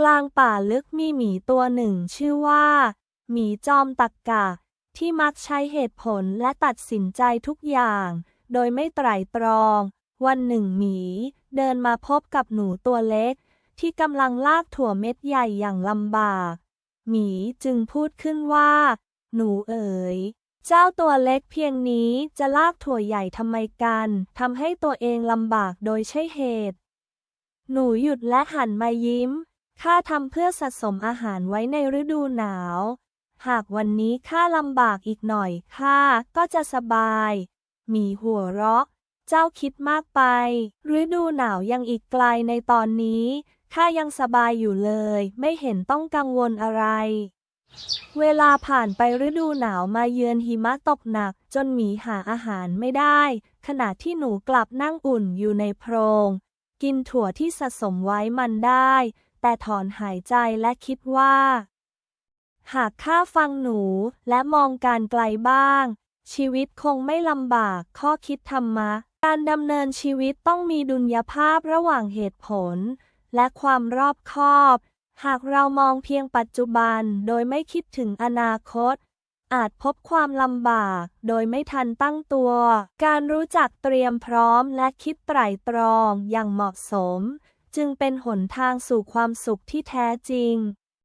กลางป่าลึกมีหมีตัวหนึ่งชื่อว่า หมีจอมตักกะ ที่มักใช้เหตุผลและตัดสินใจทุกอย่าง โดยไม่ไตร่ตรอง วันหนึ่งหมี เดินมาพบกับหนูตัวเล็ก ที่กำลังลากถั่วเม็ดใหญ่อย่างลำบาก หมีจึงพูดขึ้นว่า หนูเอ๋ยเจ้าตัวเล็กเพียงนี้จะลากถั่วใหญ่ทำไมกันทำให้ตัวเองลำบากโดยใช่เหตุ หนูหยุดและหันมายิ้ม ข้าทำเพื่อสะสมอาหารไว้ในฤดูหนาว หากวันนี้ข้าลำบากอีกหน่อยข้าก็จะสบาย มีหัวเราะ เจ้าคิดมากไป ฤดูหนาวยังอีกไกลในตอนนี้ข้ายังสบายอยู่เลย ไม่เห็นต้องกังวลอะไร เวลาผ่านไปฤดูหนาวมาเยือนหิมะตกหนัก จนหมีหาอาหารไม่ได้ ขณะที่หนูกลับนั่งอุ่นอยู่ในโพรง กินถั่วที่สะสมไว้มันได้ แต่ถอนหายใจและคิดว่า หากข้าฟังหนูและมองการไกลบ้าง ชีวิตคงไม่ลำบากข้อคิดธรรมะ การดำเนินชีวิตต้องมีดุลยภาพระหว่างเหตุผล และความรอบคอบ หากเรามองเพียงปัจจุบันโดยไม่คิดถึงอนาคตอาจพบความลำบากโดยไม่ทันตั้งตัว การรู้จักเตรียมพร้อมและคิดไตร่ตรองอย่างเหมาะสม จึงเป็นหนทางสู่ความสุขที่แท้จริง